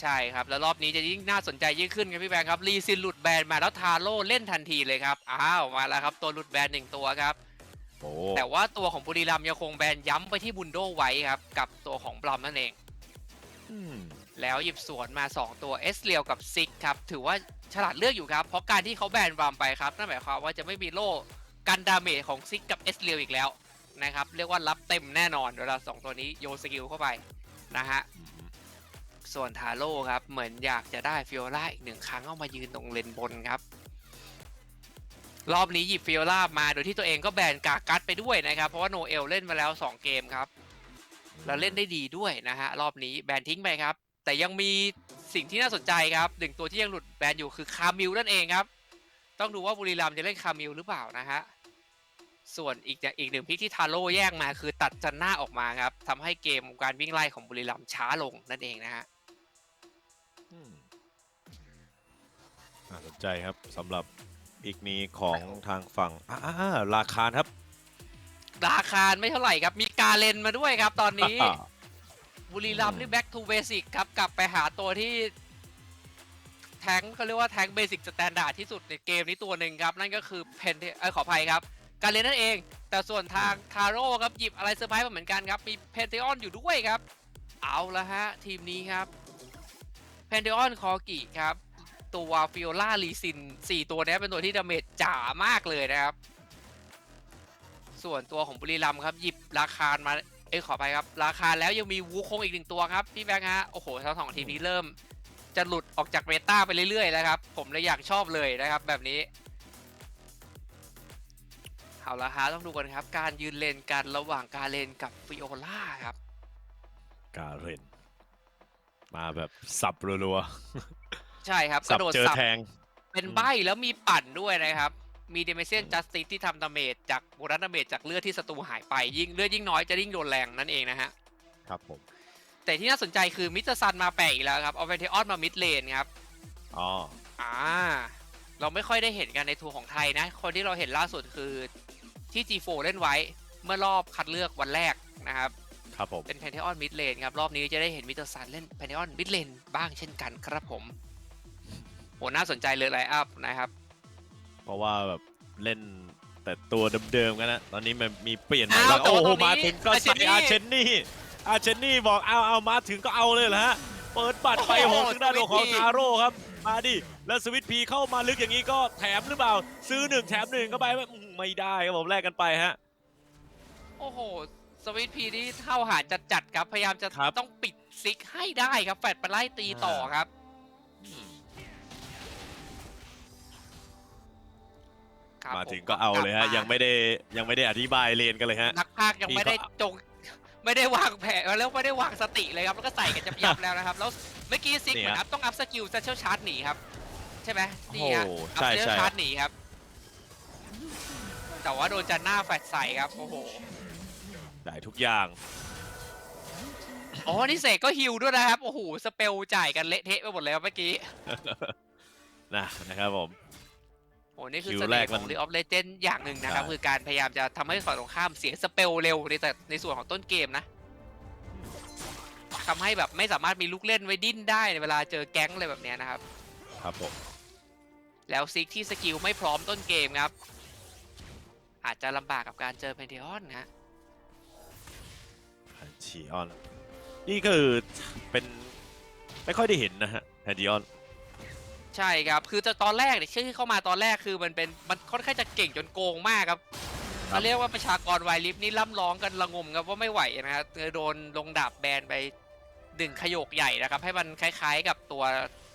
ใช่ครับ แล้วรอบนี้จะยิ่งน่าสนใจยิ่งขึ้นครับพี่แบงค์ครับ รีซินหลุดแบนมาแล้วทาโร่เล่นทันทีเลยครับ อ้าวมาแล้วครับตัวหลุดแบนหนึ่งตัวครับโอ้แต่ว่าตัวของบุรีรัมย์ยังคงแบนย้ำไปที่บุนโดไว้ครับ กับตัวของบลัมนั่นเองอืมแล้วหยิบสวนมา 2 ตัวเอสเรียวกับซิกครับ ถือว่าฉลาดเลือกอยู่ครับ เพราะการที่เขาแบนบลัมไปครับนั่นหมายความว่าจะไม่มีโล่กันดาเมจของซิกกับเอสเรียวอีกแล้วนะครับ เรียกว่ารับเต็มแน่นอนเวลาสองตัวนี้โยนสกิลเข้าไปนะฮะ ส่วนทาโร่ครับ เหมือนอยากจะได้ฟิโอล่าอีกหนึ่งครั้งเอามายืนตรงเลนบนครับ รอบนี้หยิบฟิโอล่ามาโดยที่ตัวเองก็แบนกากัดไปด้วยนะครับ เพราะว่าโนเอลเล่นมาแล้ว 2 เกมครับแล้วเล่นได้ดีด้วยนะฮะรอบนี้แบนทิ้งไปครับ แต่ยังมีสิ่งที่น่าสนใจครับหนึ่งตัวที่ยังหลุดแบนอยู่คือคามิลนั่นเองครับ ต้องดูว่าบุรีรัมจะเล่นคามิลหรือเปล่านะฮะส่วนอีกอย่างอีกหนึ่งพิกที่ทาโร่แยกมาคือตัดจันหน้าออกมาครับทำให้เกมการวิ่งไล่ของบุรีรัมช้าลงนั่นเองนะฮะ ใจครับสำหรับอีกนี้ของทางฝั่งอ่าราคาครับ ราคาไม่เท่าไหร่ครับ มีกาเลนมาด้วยครับตอนนี้อ่าบุรีรัมย์อืมนี่ back to basic ครับ กลับไปหาตัวที่ แทงค์เขาเรียกว่าแทงเบสิกสแตนดาร์ดที่สุดในเกมนี้ตัวหนึ่งครับ นั่นก็คือเพนเอยขออภัยครับ การเลนนั่นเอง แต่ส่วนทางทาโร่ครับหยิบอะไรเซอร์ไพรส์มาเหมือนกันครับ มีเพนเทออนอยู่ด้วยครับ เอาละฮะ ทีมนี้ครับเพนเทออนคอกิครับ ตัวฟิโอล่าลีซิน4ตัวนี้เป็นตัวที่ดาเมจจ๋ามากเลยนะครับ ส่วนตัวของบุรีรัมครับ หยิบราคามา เอ้ยขอไปครับ ราคาแล้วยังมีวูคงอีกหนึ่งตัวครับ พี่แบงค์ฮะ โอ้โหทั้งสองทีมนี้เริ่ม จะหลุดออกจากเมตาไปเรื่อยๆแล้วครับ ผมเลยอยากชอบเลยนะครับ แบบนี้เอาละฮะต้องดูกันครับ การยืนเลนกันระหว่างการเลนกับฟิโอล่าครับ การเรนมาแบบสับรัว ใช่ครับๆกสัระบโดดเจอสับแทง เป็นใบแล้วมีปั่นด้วยนะครับ มีเดเมเซียนจัสติสที่ทำดาเมจจากโบนัสดาเมจจากเลือดที่ศัตรูหายไปยิ่งเลือดยิ่งน้อยจะยิ่งโดนแรงนั่นเองนะฮะ ครับผม แต่ที่น่าสนใจคือมิสเตอร์ซันมาแปลกอีกแล้วครับเอาเวนเทออนมามิดเลนครับ อ๋อ อ่า เราไม่ค่อยได้เห็นกันในทัวร์ของไทยนะ คนที่เราเห็นล่าสุดคือที่ G4 เล่นไว้เมื่อรอบคัดเลือกวันแรกนะครับ ครับผม เป็นแพนเทออนมิดเลนครับ รอบนี้จะได้เห็นมิสเตอร์ซันเล่นแพนเทออนมิดเลนบ้างเช่นกันครับผม โหน่าสนใจเลยไลน์อัพนะครับ เพราะว่าแบบเล่นแต่ตัวเดิมๆกันนะ ตอนนี้มันมีเปลี่ยนใหม่อ้าวแล้วแต่โอ้ว่าโหตอนนี้มาถึงก็ใส่อาอาเชเชนนนี่ นี่อาเชนนี่บอกเอาเอามาถึงก็เอาเลยเหรอฮะ เปิดบัตรไปโอ้โหโหทางด้านของสวิตช์พีทาโร่ครับ มาดิ แล้วสวิตช์พีเข้ามาลึกอย่างนี้ก็แถมหรือเปล่า ซื้อหนึ่งแถมหนึ่งเข้าไปอืมไม่ได้ครับผมแลกกันไปฮะ โอ้โห สวิตพีนี่เท่าหาจัดจัดๆครับ พยายามจะครับต้องปิดซิกให้ได้ครับ แฟดไปไล่ตีต่อครับ ครับมาผถึงก็เอาเลยฮะกบายังไม่ได้ยังไม่ได้อธิบายเลนกันเลยฮะ นักพากย์ยังพี่ไม่ได้ก็จง ไม่ได้วางแผนแล้วไม่ได้วางสติเลยครับแล้วก็ใส่กันจับยับแล้วนะครับ แล้วเมื่อกี้ซิกนี่เหมือนฮะอัพต้องอัพสกิลเซชเชลชาร์จหนีครับ ใช่ไหมนี่ฮะโอ้โหอัพใช่เซชเชลใช่ ชาร์จหนีครับ แต่ว่าโดนจันหน้าแฟดใส่ครับโอ้โหได้ทุกอย่าง อ๋อนี่เสกก็ฮิวด้วยนะครับโอ้โหสเปลจ่ายกันเละเทะไปหมดเลยครับเมื่อกี้ นะนะครับผม โอ้นี่คือคิวเสแรน่กห์ขมัอน ง League of Legends อย่างหนึ่งนะครับ ใช่ คือการพยายามจะทำให้ฝ่ายตรงข้ามเสียสเปลเร็วในแต่ในส่วนของต้นเกมนะทำให้แบบไม่สามารถมีลูกเล่นไว้ดิ้นได้ในเวลาเจอแก๊งอะไรแบบเนี้ยนะครับ ครับผม แล้วซิกที่สกิลไม่พร้อมต้นเกมครับ อาจจะลำบากกับการเจอเพนเทออนนะชีออน นี่คือเป็นไม่ค่อยได้เห็นนะฮะแพนดิออน ใช่ครับ คือจะตอนแรกเนี่ยชื่อที่เข้ามาตอนแรกคือมันเป็นมันค่อนข้างจะเก่งจนโกงมากครับครับเขาเรียกว่าประชากรวายลิฟนี่ล่ำร้องกันระงมครับว่าไม่ไหวนะครับเธอโดนลงดาบแบนไปดึงขยกใหญ่นะครับ ให้มันคล้ายๆกับตัว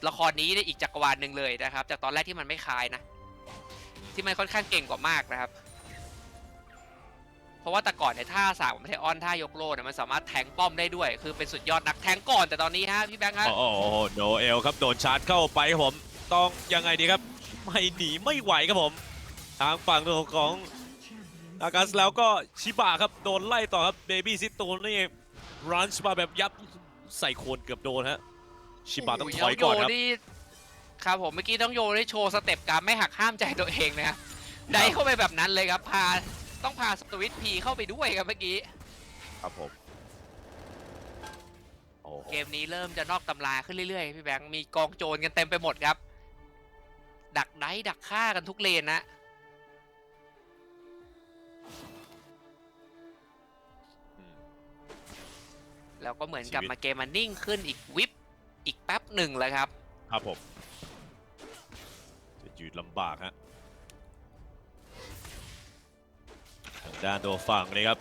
ละครนี้ในอีกจักรวาลหนึ่งเลยนะครับ จากตอนแรกที่มันไม่คล้ายนะ ที่มันค่อนข้างเก่งกว่ามากนะครับ เพราะว่าแต่ก่อนในยท่าสามของเทออนท่ายกโลเนี่ยมันสามารถแทงป้อมได้ด้วย คือเป็นสุดยอดนักแทงก่อนแต่ตอนนี้ฮะพี่แบงค์ฮะโอ้โหโนเอลครับโดนชาร์จเข้าไปครับผม ต้องยังไงดีครับ ไม่หนีไม่ไหวครับผม ทางฝั่งของอากาศแล้วก็ชิบะครับโดนไล่ต่อครับเบบี้ซิตูนี่รันช์มาแบบยับใส่โคนเกือบโดนฮะชิบะต้องถอยก่อนครับโนี่ครับผมเมื่อกี้ต้องโยได้โชว์สเต็ปการไม่หักห้ามใจตัวเองนะครับได้เข้าไปแบบนั้นเลยครับพาต้องพาสวิตพีเข้าไปด้วยครับเมื่อกี้ครับผมโอ้โหเกมนี้เริ่มจะนอกตำราขึ้นเรื่อยๆพี่แบงค์มีกองโจรกันเต็มไปหมดครับ ดักไนท์ดักฆ่ากันทุกเลนนะอืมแล้วก็เหมือนกับชีวิตมาเกมมันนิ่งขึ้นอีกวิบอีกแป๊บหนึ่งเลยครับ ครับผมจะยืดลำบากฮะทางด้านตัวฝั่งเลยครับ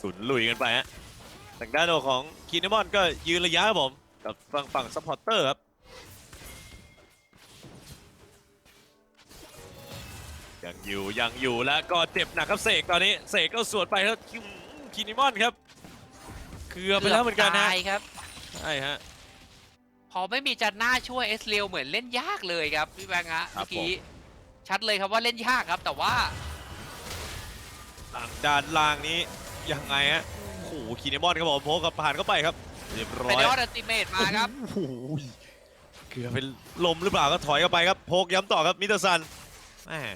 สุนลุยกันไปฮะทางด้านตัวของคีนมอนก็ยืนระยะครับผม กับฝั่งฝั่งซัพพอร์เตอร์ครับ ยังอยู่ยังอยู่แล้วก็เจ็บหนักครับเสกตอนนี้เสกก็สวนไปครับคีนิมอนครับเกือบไปแล้วเหมือนกันนะตายครับใช่ฮะพอไม่มีจันหน้าช่วยเอสเรียวเหมือนเล่นยากเลยครับพี่แบงค์ฮะครับเมื่อกี้ชัดเลยครับว่าเล่นยากครับ แต่ว่าทางด้านล่างนี้ยังไงฮะโอ้โหคีนิมอนครับผมโพกกับผ่านเข้าไปครับเรียบร้อเป็นยยอดอัลติเมตมาครับโอ้โหเกือบเป็นลมหรือเปล่าก็ถอยเข้าไปครับโพกย้ำต่อครับมิสเตอร์ซันแหม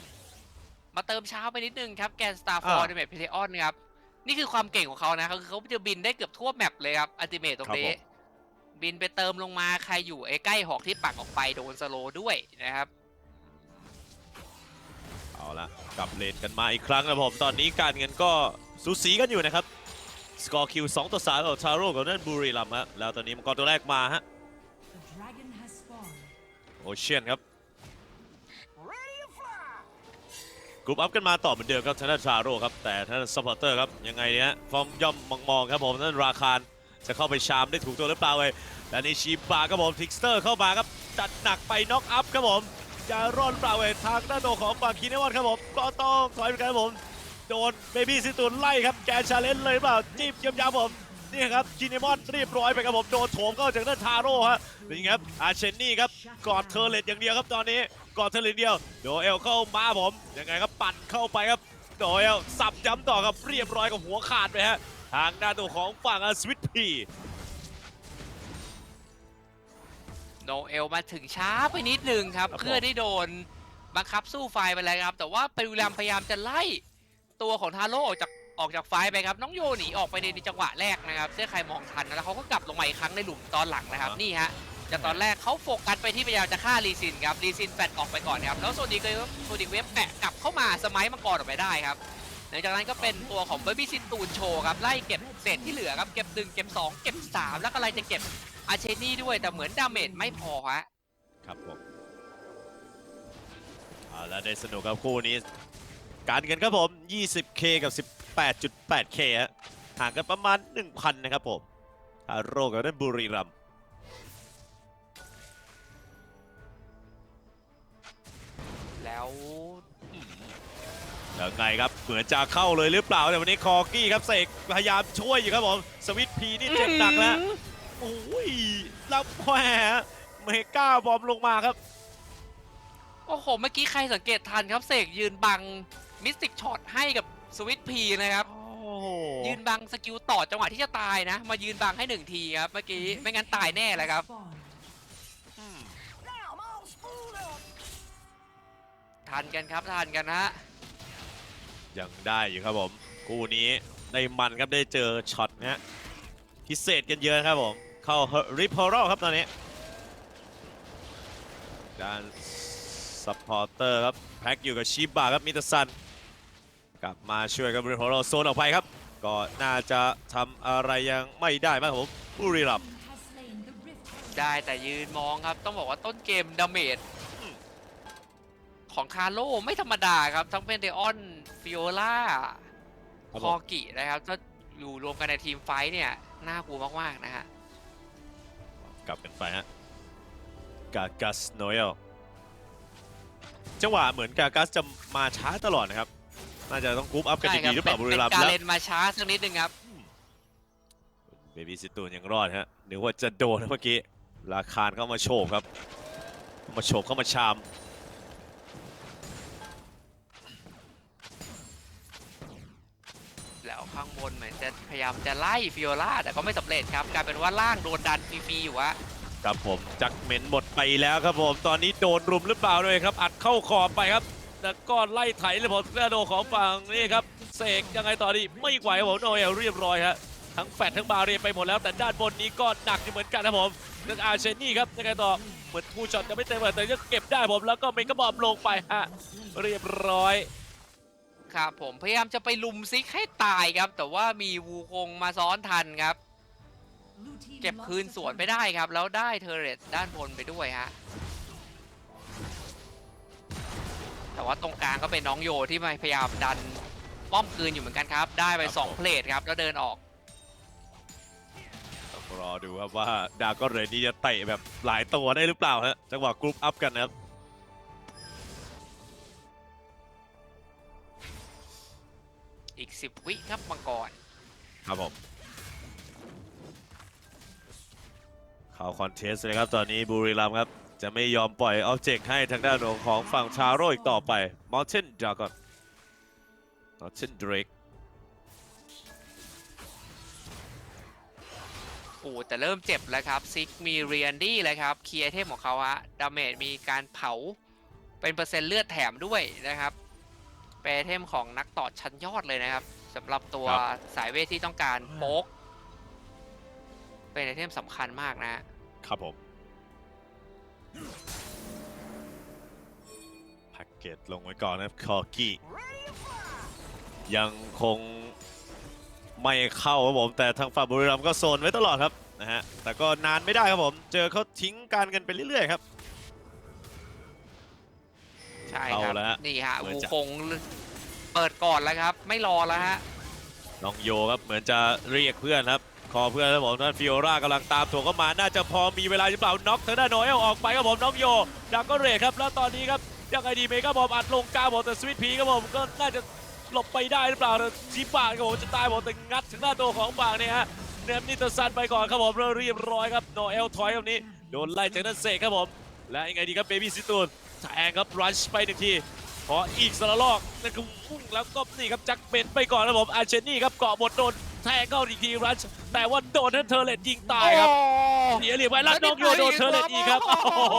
มาเติมเช้าไปนิดนึงครับแกนสตาร์ฟอร์อ่าในแมปเพเทออนครับ นี่คือความเก่งของเขานะคือเขาจะบินได้เกือบทั่วแมปเลยครับอัลติเมตตรงนี้ครับผมบินไปเติมลงมาใครอยู่ไอ้ใกล้หอกที่ปักออกไปโดนสโลว์ด้วยนะครับเอาละกลับเลนกันมาอีกครั้งนะผมตอนนี้การเงินก็สูสีกันอยู่นะครับ สกอร์คิว2ต่อ3ของทาโร่กับนั่นบุรีรัมย์ฮะแล้วตอนนี้มังกรตัวแรกมาฮะ The dragon has spawned. โอเชียนครับ กรุ๊ปอัพกันมาต่อเหมือนเดิมครับทางด้านทาโร่ครับแต่ทางด้านซัพพอร์เตอร์ครับยังไงเนี่ยฟอร์มย่อมมองๆครับผมนั่นราคารจะเข้าไปชามได้ถูกตัวหรือเปล่าเลยและนี่ชีบาครับผมทิกสเตอร์เข้ามาครับจัดหนักไปน็อกอัพครับผมจะรอดหรือเปล่าเว้ยทางด้านโดของฝั่งคีเนวอนครับผมก็ต้องถอยไปครับผมโดนเบบี้ซิตูนไล่ครับแกชาเลนจ์เลยเปล่าจิ้มยำๆผมนี่ครับคีเนมอนรีบร้อยไปครับผมโดนโถมเข้าจากด้านทาโร่ฮะนี่ครับอาเชนนี่ครับกอดเทอร์เลตอย่างเดียวครับตอนนี้ กอดเทอร์เลตเดียวโดเอลเข้ามาผมยังไงครับปั่นเข้าไปครับโดเอลสับย้ำต่อครับเรียบร้อยกับหัวขาดไปฮะทางด้านตัวของฝั่งสวิตพีโนเอลมาถึงช้าไปนิดนึงครับเพื่อนที่โดนบังคับสู้ไฟไปแล้วครับ แต่ว่าปริวรามพยายามจะไล่ตัวของทาโร่ออกจากออกจากไฟไปครับ น้องโยหนีออกไปในจังหวะแรกนะครับเสื้อใครมองทันนะแล้วเขาก็กลับลงมาอีกครั้งในหลุมตอนหลังนะครับนี่ฮะ จากตอนแรกเขาโฟกัสไปที่พยายามจะฆ่ารีซินครับรีซินแฟดออกไปก่อนครับแล้วโซดีก็โซดีเว็บแปะกลับเข้ามาสมัยมังกรออกไปได้ครับหลังจากนั้นก็เป็นตัวของเบบี้ซินตูนโชว์ครับไล่เก็บเศษที่เหลือครับเก็บหนึ่งเก็บสองเก็บสามแล้วก็อะไรจะเก็บอาเชนี่ด้วยแต่เหมือนดาเมจไม่พอฮะครับผมเอาแล้วได้สนุกครับคู่นี้ การเงินครับผม 20k กับ 18.8k ฮะห่างกันประมาณ 1,000 นะครับผมทาโร่กับนั่นบุรีรัมย์ แล้วแล้วไงครับเหมือนจะเข้าเลยหรือเปล่าแต่วันนี้คอกี้ครับเสกพยายามช่วยอยู่ครับผมสวิตพีนี่เจ็บหนักแล้วโอ้ยแล้วแหมเมกาบอมลงมาครับ โอ้โห เมื่อกี้ใครสังเกตทันครับเสกยืนบังมิสติกช็อตให้กับสวิตพีนะครับโอ้โหยืนบังสกิลต่อจังหวะที่จะตายนะ มายืนบังให้หนึ่งทีครับเมื่อกี้ไม่งั้นตายแน่เลยครับ ทันกันครับทันกันนะยังได้อยู่ครับผมคู่นี้ได้มันครับได้เจอช็อตนะฮะพิเศษกันเยอะครับผม เข้าริพอรัลครับตอนนี้ด้านซัพพอร์เตอร์ครับแพ็กอยู่กับชิบะครับมิตซันกลับมาช่วยกับริพอรัลโซนออกไปครับ ก็น่าจะทำอะไรยังไม่ได้มากครับผมบุรีรัมย์ Has slain the rift. ได้แต่ยืนมองครับต้องบอกว่าต้นเกมดาเมจ ของคาร์โลไม่ธรรมดาครับ ทั้งเพนเดออนฟิโอล่าครับคผอมกินะครับถ้าอยู่รวมกันในทีมไฟท์เนี่ยน่ากลัวมากๆนะฮะกลับกันไปฮะกากัสโนเอลจังหวะเหมือนกากัสจะมาช้าตลอดนะครับ น่าจะต้องกรุ๊ปอัพกันใช่ดีๆหรือเปล่าป็บุนรีรัมย์เป็นการแล้วเล่นมาช้าสักนิดนึงครับเบบี้ซิตูนยังรอดฮะนึกว่าจะโดนนะเมื่อกี้ราคารเข้ามาโฉบครับเข้ามาโฉบเข้ามาชาม แล้วข้างบนเหมือนจะพยายามจะไล่ฟิโอล่าแต่ก็ไม่สำเร็จครับกลายเป็นว่าล่างโดนดันฟรีๆอยู่อะครับผมจักเมนหมดไปแล้วครับผม ตอนนี้โดนรุมหรือเปล่าด้วยครับ อัดเข้าขอบไปครับ แล้วก็ไล่ไถเลยผมกระโดดของฝั่งนี่ครับเสกยังไงต่อดีไม่ไหวครับผมโนเอลเรียบร้อยฮะทั้งแฟดทั้งบาเรียไปหมดแล้วแต่ด้านบนนี้ก็หนักอยู่เหมือนกันนะผมนั่นอาเชนี่ครับยังไงต่อเหมือนทูช็อตจะไม่เต็มแต่ยังเก็บได้ผมแล้วก็เมกะบอมลงไปฮะเรียบร้อย ครับผมพยายามจะไปลุมซิกให้ตายครับ แต่ว่ามีวูคงมาซ้อนทันครับ Blue team เก็บ lost คืน the สวน turret. ไปได้ครับ แล้วได้เทอร์เรตด้านบนไปด้วยฮะแต่ว่าตรงกลางก็เป็นน้องโยที่พยายามดันป้อมคืนอยู่เหมือนกันครับ ได้ไปครับผม2เพลทครับ แล้วเดินออกต้องรอดูครับว่าดาก็เรนนี่จะเตะแบบหลายตัวได้หรือเปล่าฮะจังหวะกรุ๊ปอัพกันนะครับ อีก 10 วิครับมังกรครับผมเข้าคอนเทสต์เลยครับ ตอนนี้บุรีรัมย์ครับ จะไม่ยอมปล่อยออบเจกต์ให้ทางด้านของฝั่งชาโรอีกต่อไป Mountain Dragon Mountain Drake โอ้แต่เริ่มเจ็บแล้วครับ ซิกมีเรียนดี้เลยครับ เคลียร์เทมของเขาฮะดาเมจมีการเผาเป็นเปอร์เซ็นต์เลือดแถมด้วยนะครับ เป็นไอเทมของนักต่อชั้นยอดเลยนะครับสำหรับตัวครับสายเวทที่ต้องการโป๊กเป็นไอเทมสำคัญมากนะฮะครับผมแพ็กเกจลงไว้ก่อนนะครับคอกี้ยังคงไม่เข้าครับผม แต่ทางฝั่งบุรีรัมย์ก็โซนไว้ตลอดครับนะฮะแต่ก็นานไม่ได้ครับผม เจอเขาทิ้งการกันไปเรื่อยๆครับ ใช่ครับ เอาแล้วฮะนี่ฮะเหมือนวูจะ คงเปิดก่อนแล้วครับ ไม่รอแล้วฮะ น้องโยครับเหมือนจะเรียกเพื่อนครับ คอเพื่อนครับผมนั่นฟิโอรากำลังตามตัวเข้ามาน่าจะพอมีเวลาหรือเปล่าน็อกทางด้านโนเอลออกไปครับผมน้องโยดักก็เรทครับแล้วตอนนี้ครับยังไงดีเมกาบอมอัดลงกลางผมแต่สวิตพีครับผมก็น่าจะหลบไปได้หรือเปล่าแต่ชิบากครับผมจะตายผมแต่งัดถึงหน้าตัวของปากเนี่ยฮะเนมนิตซันไปก่อนครับผมแล้วเรียบร้อยครับโนเอลถอยตรงนี้โดนไล่จากนั่นเสกครับผมและยังไงดีครับเบบี้ซิตูน แทงครับรัชไปหนึ่งทีขออีกสละลอกนั่นคือพุ่งแล้วก็นี่ครับจักเป็นไปก่อนครับผมอาร์เชนี่ครับเกาะบทโดนแทงเข้าอีกทีรัชแต่ว่าโดนนั้นเทอร์เลตยิงตายครับเสียเหลี่ยมไว้แล้วน้องโยโดนเทอร์เลตอีกครับโอ้โห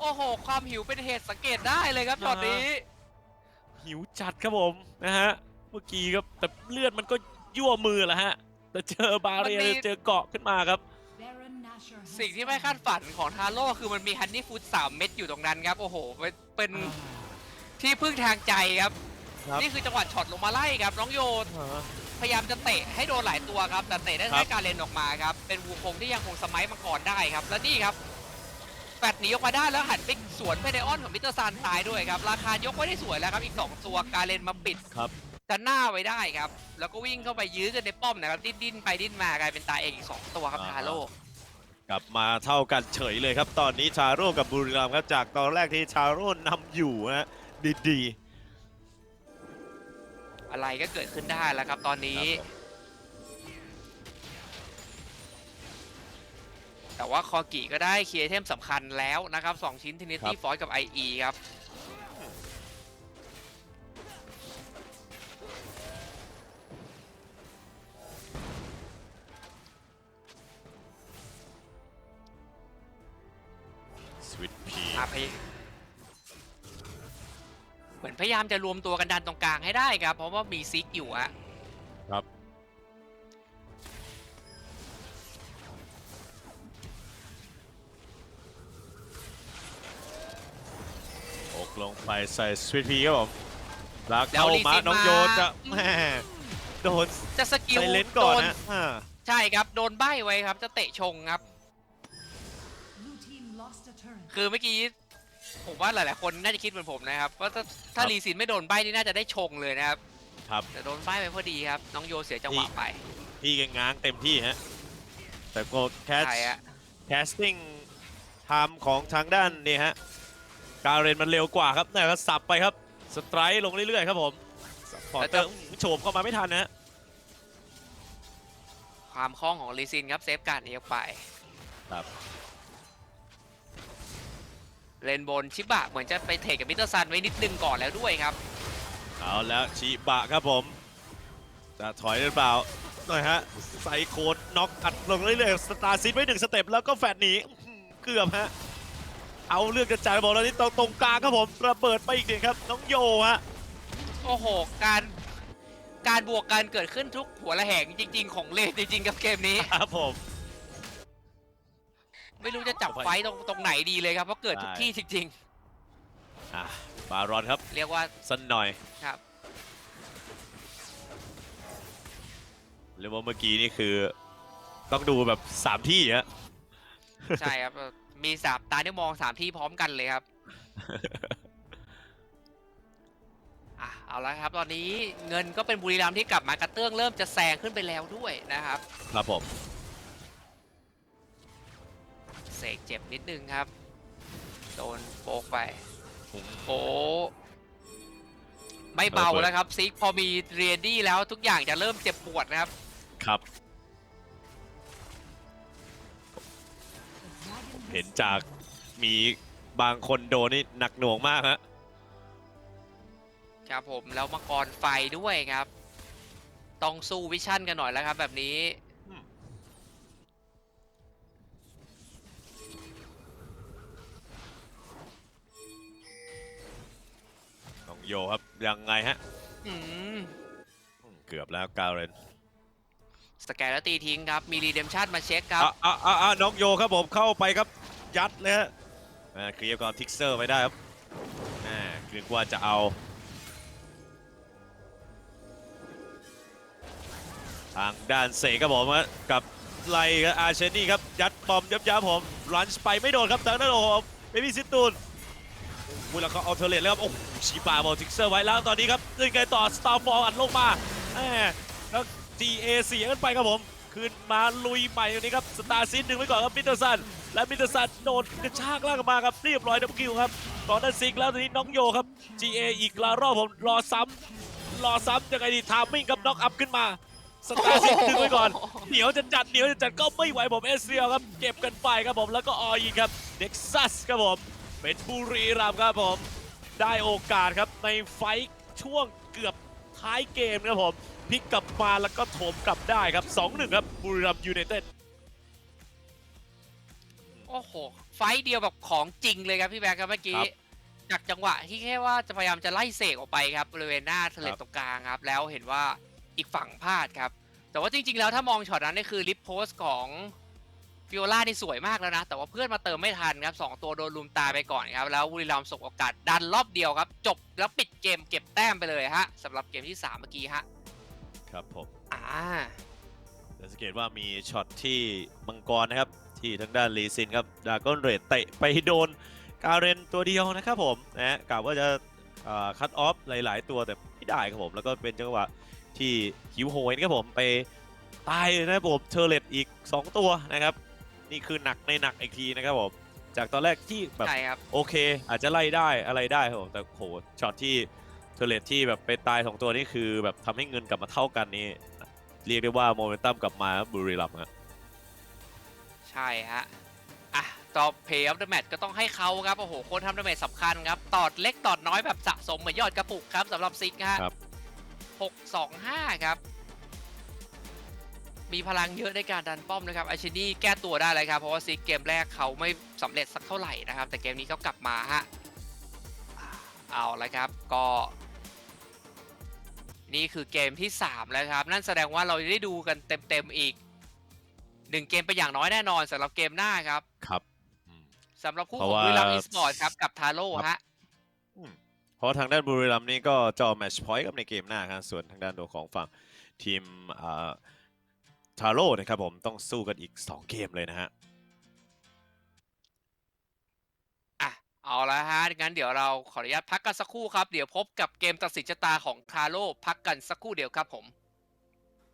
โอ้โห ความหิวเป็นเหตุสังเกตได้เลยครับอ่าตอนนี้ หิวจัดครับผมนะฮะเมื่อกี้ครับแต่เลือดมันก็ยั่วมือแหละฮะแต่เจอบาเรียมันมีเจอเกาะขึ้นมาครับ Baron Nashor has สิ่งที่ไม่คาดฝันของทาโร่คือมันมีฮันนี่ฟูดสามเม็ดอยู่ตรงนั้นครับ โอ้โห เป็นเป็นที่พึ่งทางใจครับครับ นี่คือจังหวะช็อตลงมาไล่ครับ น้องโยนพยายามจะเตะให้โดนหลายตัวครับ แต่เตะได้ครัแค่บการเลนออกมาครับ เป็นวูคงที่ยังคงสมัยมังกรได้ครับ และนี่ครับแฟดหนีออกมาได้แล้วหันไปสวนไปในออนของมิสเตอร์ซานตายด้วยครับ ราคายกไว้ได้สวยแล้วครับ อีก 2 ตัวการเลนมาปิดครับจะหน้าไว้ได้ครับ แล้วก็วิ่งเข้าไปยื้อกันในป้อมนะครับ ดิ้นดิ้นไปดิ้นมากลายเป็นตายเองอีก 2 ตัวครับอ่าทาโร่ กลับมาเท่ากันเฉยเลยครับ ตอนนี้ชาโร่กับบุรีรัมย์ครับจากตอนแรกที่ชาโร่นำอยู่นะฮะดีๆอะไรก็เกิดขึ้นได้แล้วครับตอนนี้ครับผมแต่ว่าคอกิก็ได้เคลียร์ไอเทมสำคัญแล้วนะครับ 2 ชิ้น Trinity Force กับ IE ครับ พยายามจะรวมตัวกันดันตรงกลางให้ได้ครับ เพราะว่ามีซิกอยู่อะครับ อกลงไปใส่สวิตพีครับผมแล้วแล้วเข้าลีมาซินน้องมาโยนจะแหม่โดนจะสกิลไซเลนก่อนโดนะอ่าใช่ครับ โดนใบ้ไว้ครับ จะเตะชงครับ Blue team lost a turret. คือเมื่อกี้ ผมว่าหลาย ๆ คนน่าจะคิดเหมือนผมนะครับว่าถ้าถ้าครับรีซินไม่โดนใบ้นี่น่าจะได้ชงเลยนะครับครับ แต่โดนใบ้ไปพอดีครับ น้องโยเสียจังหวะนี่ไปพี่ก็ง้างเต็มที่ฮะ แต่ก็แคสใช่ฮะแคสติ้งไทม์ของทางด้านนี่ฮะ การเรนมันเร็วกว่าครับนี่ก็สับไปครับ สไตร์ลงเรื่อย ๆ ครับผมสปอร์ตเตอร์โฉบเข้ามาไม่ทันนะฮะความคล่องของรีซินครับเซฟการดนี้ออกไปครับ เลนบนชิบะเหมือนจะไปเทคกับมิสเตอร์ซันไว้นิดนึงก่อนแล้วด้วยครับ เอาแล้วชิบะครับผม จะถอยหรือเปล่าหน่อยฮะใส่โคดน็อกอัดลงเรื่อยๆสตาร์ซิดไว้หนึ่งสเต็ปแล้วก็แฟดหนีอื้อหือเกือบฮะเอาเรื่องกระจายบอลแล้วนี่ตรงตรงกลางครับผมระเบิดไปอีกหนึ่งครับน้องโยฮะโอ้โหการการบวกกันเกิดขึ้นทุกหัวระแหงจริง ๆ ของเลนจริงๆกับเกมนี้ครับผม ไม่รู้จะจับไฟต์ตรงตรงไหนดีเลยครับเพราะเกิดทุกใช่ที่จริง อะบารอนครับๆ เรียกว่าสันหน่อยครับเรียกว่าเมื่อกี้นี่คือ ต้องดูแบบ 3 ที่ฮะ ใช่ครับ มีสามตาที่มองสามที่พร้อมกันเลยครับอะเอาละครับ ตอนนี้เงินก็เป็นบุรีรัมย์ที่กลับมากระเตื้องเริ่มจะแซงขึ้นไปแล้วด้วยนะครับ ครับผมเสกเจ็บนิดนึงครับ โดนโปกไปอืมโอ้ไม่เบาเออเปิดแล้วครับซิกพอมีเรียดี้แล้วทุกอย่างจะเริ่มเจ็บปวดนะครับ ครับ The dragon has เห็นจากมีบางคนโดนนี่หนักหน่วงมากฮะครับผมแล้วมังกรไฟด้วยครับ ต้องสู้วิชั่นกันหน่อยแล้วครับแบบนี้ โยครับ ยังไงฮะ อืมอืมเกือบแล้วการเรนสแกนแล้วตีทิ้งครับ มีรีเดมชันมาเช็คครับ อะอะอะอะน้องโยครับผมเข้าไปครับ ยัดเลยฮะอ่าเคลียร์ก่อนทิกเซอร์ไปได้ครับอ่าคือว่าจะเอาทางด้านเสกครับผมฮะกับไลกับอาเชนี่ครับ ยัดบอมยับยับผมรันช์ไปไม่โดนครับทางด้านของเบบี้ซิตูน มูลค่าเอาเทอร์เลตแล้วครับโอ้โหชีปาบอลทิกเซอร์ไว้แล้วตอนนี้ครับยังไงต่อสตาร์ฟอร์อัดลงมาแหมแล้ว GA เสียกันไปครับผมคืนมาลุยใหม่ตรงนี้ครับสตาร์ซินดึงไว้ก่อนครับมิเตอร์สันและมิเตอร์สันโดนกระชากลากออกมาครับเรียบร้อยดับคิวครับตอนนั้นซิกแล้วตอนนี้น้องโยครับ GA อีกละรอบผมรอซ้ำรอซ้ำยังไงดีทามมิ่งครับน็อกอัพขึ้นมาสตาร์ซินดึงไว้ก่อนเหนียวจะจัดเหนียวจะจัดก็ไม่ไหวผมเอสเรียลครับเก็บกันไปครับผมแล้วก็ออยิงครับเด็กซัสครับผม เป็นบุรีรัมย์ครับผม ได้โอกาสครับในไฟท์ช่วงเกือบท้ายเกมครับผมพลิกกลับมาแล้วก็โถมกลับได้ครับ 2-1 ครับบุรีรัมย์ยูไนเต็ดโอ้โห ไฟต์เดียวแบบของจริงเลยครับพี่แบงค์ครับเมื่อกี้ครับจากจังหวะที่แค่ว่าจะพยายามจะไล่เสกออกไปครับบริเวณหน้าเทเลครับตรงกลางครับ แล้วเห็นว่าอีกฝั่งพลาดครับ แต่ว่าจริง ๆ แล้วถ้ามองช็อตนั้นนี่คือลิฟโพสของ ฟิโอล่านี่สวยมากแล้วนะ แต่ว่าเพื่อนมาเติมไม่ทันครับสองตัวโดนลุมตายไปก่อนครับ แล้วบุรีรัมย์ส่งโอกาสดันรอบเดียวครับ จบแล้วปิดเกมเก็บแต้มไปเลยฮะสำหรับเกมที่สามเมื่อกี้ฮะ ครับผมอ่าจะสังเกตว่ามีช็อตที่มังกรนะครับ ที่ทางด้านลีซินครับดากอนเรดเตะไปโดนการเรนตัวเดียวนะครับผมนะฮะกะว่าจะคัตออฟหลาย ๆ ตัวแต่ไม่ได้ครับผม แล้วก็เป็นจังหวะที่หิวโหยนะครับผมไปตายเลยนะครับผมเทอร์เลตอีก 2 ตัวนะครับ นี่คือหนักในหนักอีกทีนะครับผมจากตอนแรกที่แบบใช่ครับ โอเค อาจจะไล่ได้อะไรได้ครับผมแต่โหช็อตที่เทอร์เลตที่แบบไปตายสองตัวนี่คือแบบทำให้เงินกลับมาเท่ากันนี่เรียกได้ว่าโมเมนตัมกลับมาบุรีรัมย์ครับใช่ฮะอะต่อเพย์ออฟเดอะแมตก็ต้องให้เขาครับ โอ้โห คนทำดาเมจสำคัญครับ ตอดเล็กตอดน้อยแบบสะสมเหมือนยอดกระปุกครับสำหรับซิกฮะครับหกสองห้าครับ มีพลังเยอะในการดันป้อมนะครับไอชินี่แก้ตัวได้เลยครับ เพราะว่าซิกเกมแรกเขาไม่สำเร็จสักเท่าไหร่นะครับ แต่เกมนี้เขากลับมาฮะเอาละครับก็ นี่คือเกมที่ 3 แล้วครับ นั่นแสดงว่าเราจะได้ดูกันเต็มๆอีกหนึ่งเกมเป็นอย่างน้อยแน่นอนสำหรับเกมหน้าครับครับอืมสำหรับคู่เพขอราะงว่าบุรีรัมย์อีสปอร์ตครับกับทาโร่ครับฮะเพราะทางด้านบุรีรัมย์นี่ก็จอแมชพอยต์กับในเกมหน้าครับส่วนทางด้านตัวของฝั่งทีม ทาโร่นะครับผมต้องสู้กันอีก 2 เกมเลยนะฮะ อะเอาละฮะงั้นเดี๋ยวเราขออนุญาตพักกันสักครู่ครับ เดี๋ยวพบกับเกมตัดสินชะตาของคาโล่พักกันสักครู่เดียวครับผม